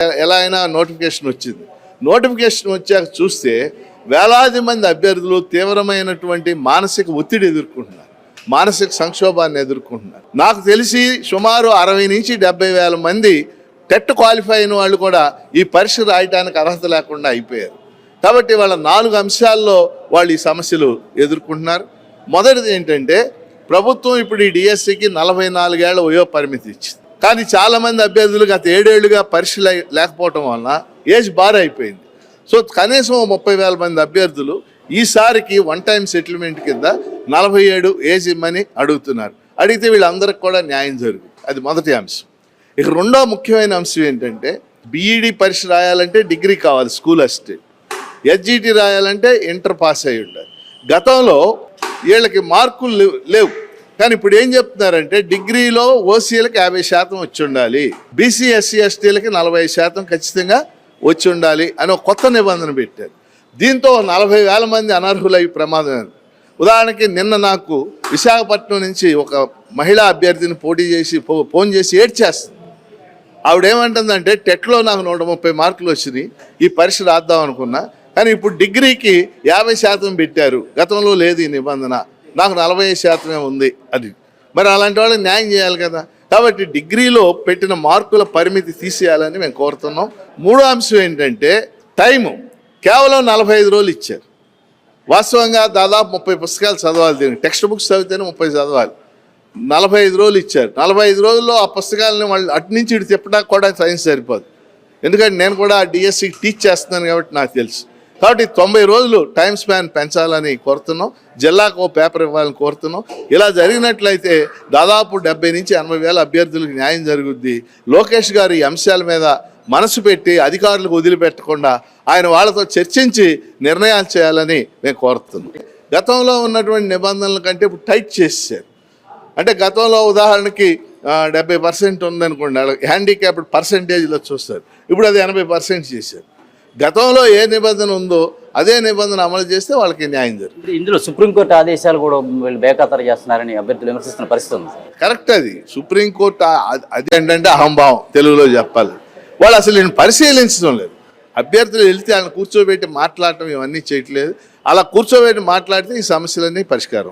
ఎలా అయినా నోటిఫికేషన్ వచ్చింది. నోటిఫికేషన్ వచ్చాక చూస్తే వేలాది మంది అభ్యర్థులు తీవ్రమైనటువంటి మానసిక ఒత్తిడి ఎదుర్కొంటున్నారు. మానసిక సంక్షోభాన్ని ఎదుర్కొంటున్నారు. నాకు తెలిసి సుమారు అరవై నుంచి డెబ్బై వేల మంది టెట్ క్వాలిఫై అయిన వాళ్ళు కూడా ఈ పరీక్ష రాయడానికి అర్హత లేకుండా అయిపోయారు. కాబట్టి వాళ్ళ నాలుగు అంశాల్లో వాళ్ళు ఈ సమస్యలు ఎదుర్కొంటున్నారు. మొదటిది ఏంటంటే ప్రభుత్వం ఇప్పుడు ఈ డిఎస్సికి నలభై నాలుగేళ్ళ వయో పరిమితి ఇచ్చింది. కానీ చాలా మంది అభ్యర్థులు గత ఏడేళ్ళుగా పరీక్షలు లేకపోవటం వలన ఏజ్ బార్ అయిపోయింది. సో కనీసం ముప్పై వేల మంది అభ్యర్థులు ఈసారికి వన్ టైం సెటిల్మెంట్ కింద నలభై ఏడు ఏజ్ ఇమ్మని అడుగుతున్నారు. అడిగితే వీళ్ళందరికి కూడా న్యాయం జరుగుతుంది. అది మొదటి అంశం. ఇక రెండో ముఖ్యమైన అంశం ఏంటంటే బీఈడి పరీక్ష రాయాలంటే డిగ్రీ కావాలి స్కూల్ అసిస్టెంట్. ఎస్జిటి రాయాలంటే ఇంటర్ పాస్ అయి ఉండాలి గతంలో వీళ్ళకి మార్కులు లేవు- లేవు. కానీ ఇప్పుడు ఏం చెప్తున్నారంటే డిగ్రీలో ఓసీలకు యాభై శాతం వచ్చి ఉండాలి బీసీ ఎస్సీ ఎస్టీలకి నలభై శాతం ఖచ్చితంగా వచ్చి ఉండాలి అని ఒక కొత్త నిబంధన పెట్టారు. దీంతో నలభై వేల మంది అనర్హులై ప్రమాదం ఉదాహరణకి నిన్న నాకు విశాఖపట్నం నుంచి ఒక మహిళా అభ్యర్థిని పోటీ చేసి ఫో- ఫోన్ చేసి ఏడ్చేస్తుంది. ఆవిడేమంటుందంటే టెట్లో నాకు నూట ముప్పై మార్కులు వచ్చినాయి ఈ పరీక్ష రాద్దాం అనుకున్నా కానీ ఇప్పుడు డిగ్రీకి యాభై శాతం పెట్టారు. గతంలో లేదు ఈ నిబంధన. నాకు నలభై శాతమే ఉంది అది. మరి అలాంటి వాళ్ళకి న్యాయం చేయాలి కదా. కాబట్టి డిగ్రీలో పెట్టిన మార్కుల పరిమితి తీసేయాలని మేము కోరుతున్నాం. మూడో అంశం ఏంటంటే టైము. కేవలం నలభై ఐదు రోజులు ఇచ్చారు. వాస్తవంగా దాదాపు ముప్పై పుస్తకాలు చదవాలి దీనికి. టెక్స్ట్ బుక్స్ చదివితేనే ముప్పై చదవాలి. నలభై ఐదు రోజులు ఇచ్చారు. నలభై ఐదు రోజుల్లో ఆ పుస్తకాలను వాళ్ళు అటు నుంచి ఇటు తిప్పడానికి కూడా సైన్స్ సరిపోదు. ఎందుకంటే నేను కూడా డిఎస్సికి టీచ్ చేస్తున్నాను కాబట్టి నాకు తెలుసు. కాబట్టి తొంభై రోజులు టైం స్పాన్ పెంచాలని కోరుతున్నాం. జిల్లాకు ఓ పేపర్ ఇవ్వాలని కోరుతున్నాం. ఇలా జరిగినట్లయితే దాదాపు డెబ్బై నుంచి ఎనభై వేల అభ్యర్థులకు న్యాయం జరుగుద్ది. లోకేష్ గారు ఈ అంశాల మీద మనసు పెట్టి అధికారులకు వదిలిపెట్టకుండా ఆయన వాళ్ళతో చర్చించి నిర్ణయాలు చేయాలని మేము కోరుతున్నాం. గతంలో ఉన్నటువంటి నిబంధనల కంటే ఇప్పుడు టైట్ చేసేసారు. అంటే గతంలో ఉదాహరణకి డెబ్బై పర్సెంట్ ఉందనుకోండి హ్యాండిక్యాప్డ్ పర్సెంటేజ్లో చూస్తారు. ఇప్పుడు అది ఎనభై పర్సెంట్ చేశారు. గతంలో ఏ నిబంధన ఉందో అదే నిబంధన అమలు చేస్తే వాళ్ళకి న్యాయం జరుగుతుంది. ఇది ఇందులో సుప్రీంకోర్టు ఆదేశాలు కూడా వీళ్ళు బేఖాతరు చేస్తున్నారని అభ్యర్థులు విమర్శిస్తున్న పరిస్థితి ఉంది. కరెక్ట్ అది. సుప్రీంకోర్టు అది ఏంటంటే అహంభావం తెలుగులో చెప్పాలి. వాళ్ళు అసలు నేను పరిశీలించడం లేదు. అభ్యర్థులు వెళ్తే ఆయన కూర్చోబెట్టి మాట్లాడటం ఇవన్నీ చేయట్లేదు. అలా కూర్చోబెట్టి మాట్లాడితే ఈ సమస్యలన్నీ పరిష్కారం.